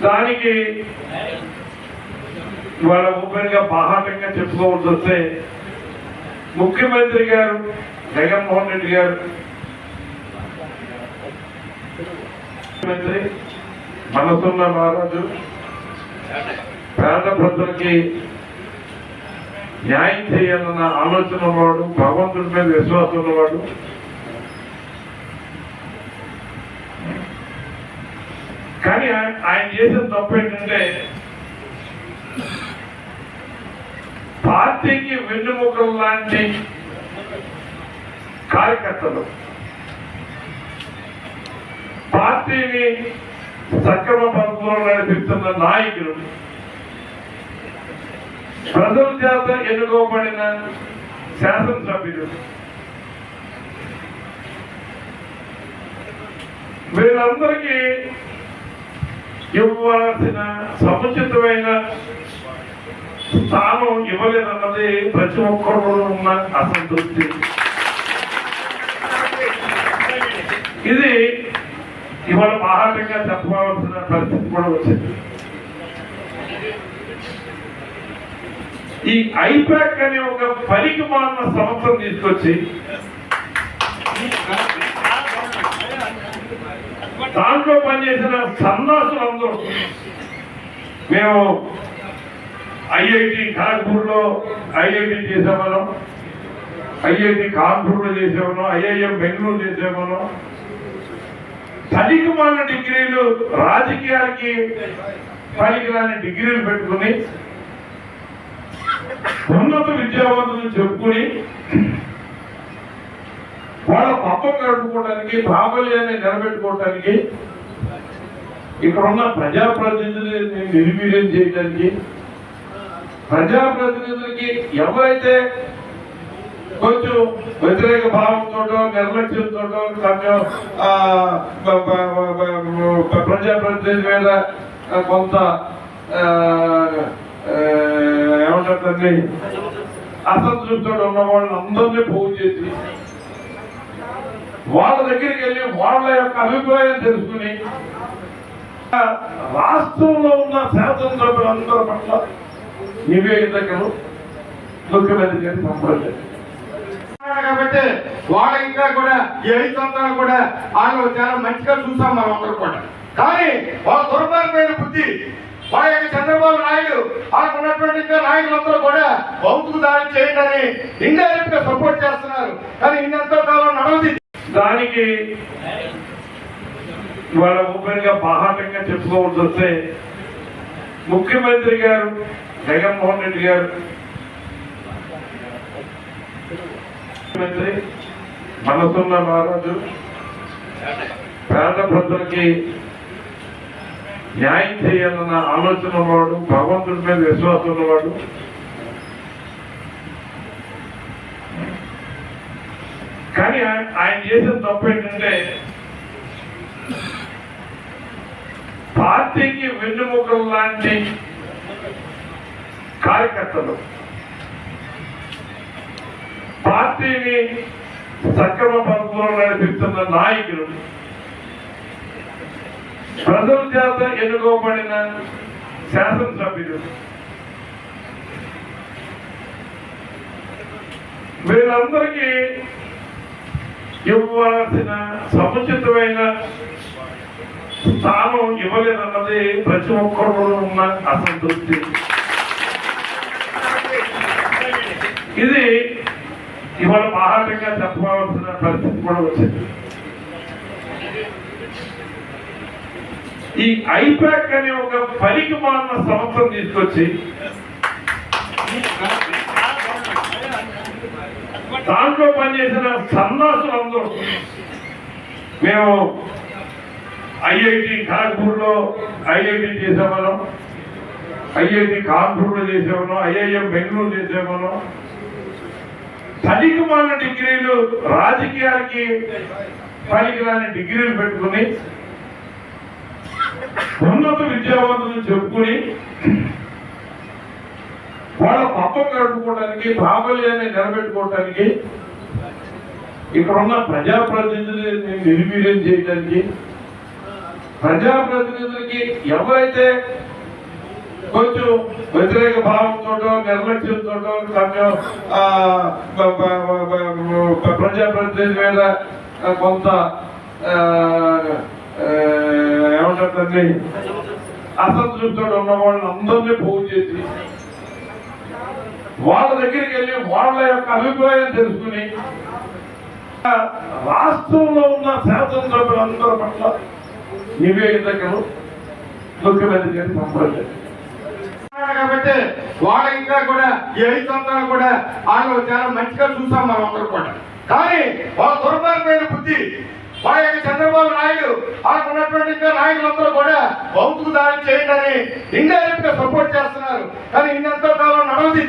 దానికి వాళ్ళ ఓపెన్గా బాహాటంగా చెప్పుకోవాల్సి వస్తే ముఖ్యమంత్రి గారు జగన్మోహన్ రెడ్డి గారు ముఖ్యమంత్రి మనసున్న మహారాజు పేద ప్రజలకి న్యాయం చేయాలన్న ఆలోచన ఉన్నవాడు భగవంతుడి మీద విశ్వాసం ఉన్నవాడు కానీ ఆయన చేసిన తప్పు ఏంటంటే పార్టీకి వెన్నుముకలు లాంటి కార్యకర్తలు. పార్టీని సక్రమ పద్ధతిలో నడిపిస్తున్న నాయకులు. ప్రజల చేత ఎన్నుకోబడిన శాసనసభ్యులు. వీళ్ళందరికీ ఇవ్వాల్సిన సముచితమైన స్థానం ఇవ్వలేదన్నది ప్రతి ఒక్కరు ఉన్న అసంతృప్తి. ఇది ఇవాళ మహాటంగా చెప్పవలసిన పరిస్థితి కూడా వచ్చింది. ఈ ఐపాక్ అనే ఒక పనికి మారిన సంస్థను తీసుకొచ్చి దాంట్లో పనిచేసిన సన్నాసులు అందరూ. మేము ఐఐటి కాన్పూర్లో ఐఐటి చేసేవాళ్ళం. ఐఐటి కాన్పూర్లో చేసేవాళ్ళం. ఐఐఎం బెంగళూరు చేసేవాళ్ళం. పనికి డిగ్రీలు రాజకీయాలకి పనికిరాని డిగ్రీలు పెట్టుకుని ఉన్నత విద్యావంతులు చెప్పుకుని వాళ్ళ పప్పం గడుపుకోవడానికి ప్రాబల్యాన్ని నిలబెట్టుకోవడానికి ఇక్కడ ఉన్న ప్రజాప్రతినిధులని నిర్వీర్యం చేయడానికి ప్రజాప్రతినిధులకి ఎవరైతే కొంచెం వ్యతిరేక భావంతో నిర్లక్ష్యంతో కొంచెం ఆ, ప్రజాప్రతినిధి మీద కొంత ఆ, ఆ, ఏమంటారు అసంతృప్తితో ఉన్న వాళ్ళందరినీ పోగు చేసి వాళ్ళ దగ్గరికి వెళ్ళి వాళ్ళ యొక్క అభిప్రాయం తెలుసుకుని రాష్ట్రంలో ఉన్న శాసన సభ్యులందరి పట్ల నివేదికలు ముఖ్యమంత్రి గారికి పంపలేదు కాబట్టి వాళ్ళ ఇంకా కూడా ఈ ఐదు సంవత్సరాలు కూడా వాళ్ళు చాలా మంచిగా చూసాం మనం అందరూ కూడా. కానీ వాళ్ళ దుర్మార్గమైన బుద్ధి వాళ్ళ యొక్క చంద్రబాబు నాయుడు వాళ్ళకు ఉన్నటువంటి నాయకులందరూ కూడా భౌతిక దాడి చేయడానికి ఇండైరెక్ట్గా సపోర్ట్ చేస్తున్నారు. కానీ ఇన్నెంతో నడవది దానికి వాళ్ళ ఓపెన్గా బాహాటంగా చెప్పుకోవాల్సి వస్తే ముఖ్యమంత్రి గారు జగన్మోహన్ రెడ్డి గారు ముఖ్యమంత్రి మనసున్న మహారాజు పేద ప్రజలకి న్యాయం చేయాలన్న ఆలోచన ఉన్నవాడు భగవంతుడి మీద విశ్వాసం ఉన్నవాడు కానీ ఆయన- చేసిన తప్పు ఏంటంటే పార్టీకి వెన్నుముకలు లాంటి కార్యకర్తలు పార్టీని సక్రమ పద్ధతిలో నడిపిస్తున్న నాయకులు ప్రజల చేత ఎన్నుకోబడిన శాసనసభ్యులు వీళ్ళందరికీ ఇవ్వాల్సిన సముచితమైన స్థానం ఇవ్వలేదన్నది ప్రతి ఒక్కరు ఉన్న అసంతృప్తి. ఇది ఇవాళ మహాటంగా చెప్పవలసిన పరిస్థితి కూడా వచ్చింది. ఈ ఐపాక్ అనే ఒక పనికి మారిన సంస్థను తీసుకొచ్చి దాంట్లో పనిచేసిన సన్నాసులు అందరూ మేము ఐఐటి కాన్పూర్లో ఐఐటి చేసేవాళ్ళం. ఐఐటి కాన్పూర్లో చేసేవాళ్ళం. ఐఐఎం బెంగళూరు చేసేవాళ్ళం. పనికి డిగ్రీలు రాజకీయాలకి పనికిరాని డిగ్రీలు పెట్టుకుని ఉన్నత విద్యావంతులు చెప్పుకుని వాళ్ళ పప్పం గడుపుకోవడానికి ప్రాబల్యాన్ని నిలబెట్టుకోవడానికి ఇక్కడ ఉన్న ప్రజాప్రతినిధులని నిర్వీర్యం చేయడానికి ప్రజాప్రతినిధులకి ఎవరైతే కొంచెం వ్యతిరేక భావంతో నిర్లక్ష్యంతో కొంచెం ఆ, ప్రజాప్రతినిధి మీద కొంత ఆ, ఆ, ఏమంటారు అసంతృప్తితో ఉన్న వాళ్ళని అందరినీ పోగు చేసి వాళ్ళ దగ్గరికి వెళ్ళి వాళ్ళ యొక్క అభిప్రాయం తెలుసుకుని రాష్ట్రంలో ఉన్న శాసనసభ్యులందరి పట్ల నివేదికలు ముఖ్యమంత్రి గారికి పంపలేదు కాబట్టి వాళ్ళ ఇంకా కూడా ఈ ఐదు సంవత్సరాలు కూడా వాళ్ళు చాలా మంచిగా చూసాం మనం అందరూ కూడా. కానీ వాళ్ళ దుర్మార్గమైన బుద్ధి వాళ్ళ యొక్క చంద్రబాబు నాయుడు వాళ్ళకు ఉన్నటువంటి ఇంకా నాయకులందరూ కూడా భౌతిక దాడి చేయండి అని ఇండైరెక్ట్గా సపోర్ట్ చేస్తున్నారు. కానీ ఇంకెంతో కాలం నడవది